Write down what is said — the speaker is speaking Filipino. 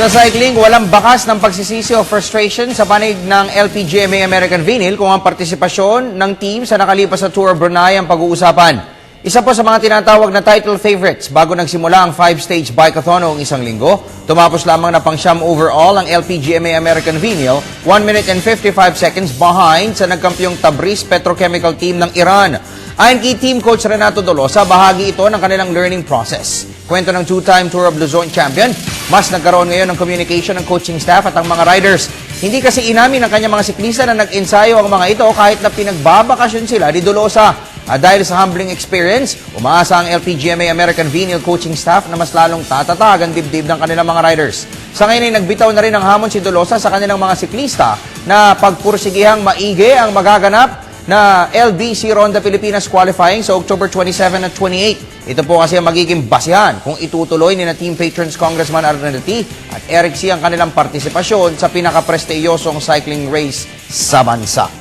Sa cycling, walang bakas ng pagsisisi o frustration sa panig ng LPGMA American Vinyl kung ang partisipasyon ng team sa nakalipas sa Tour of Brunei ang pag-uusapan. Isa po sa mga tinatawag na title favorites bago nagsimula ang five-stage bikeathon noong isang linggo. Tumapos lamang na pangsyam overall ang LPGMA American Vinyl, 1 minute and 55 seconds behind sa nagkampyong Tabriz Petrochemical Team ng Iran. Ayon kay team coach Renato Dolosa, bahagi ito ng kanilang learning process. Kwento ng two-time Tour of Luzon champion, mas nagkaroon ngayon ng communication ng coaching staff at ang mga riders. Hindi kasi inamin ng kanyang mga siklista na nag-ensayo ang mga ito kahit na pinagbabakasyon sila ni Dolosa. At dahil sa humbling experience, umaasa ang LPGMA American Vinyl coaching staff na mas lalong tatatag ang dibdib ng kanilang mga riders. Sa ngayon ay nagbitaw na rin ng hamon si Dolosa sa kanilang mga siklista na pagpursigihang maigi ang magaganap na LBC Ronda Pilipinas qualifying sa October 27 at 28. Ito po kasi ang magiging basihan kung itutuloy ni na Team Patrons Congressman Arnaliti at Eric C. ang kanilang partisipasyon sa pinakaprestiyosong cycling race sa bansa.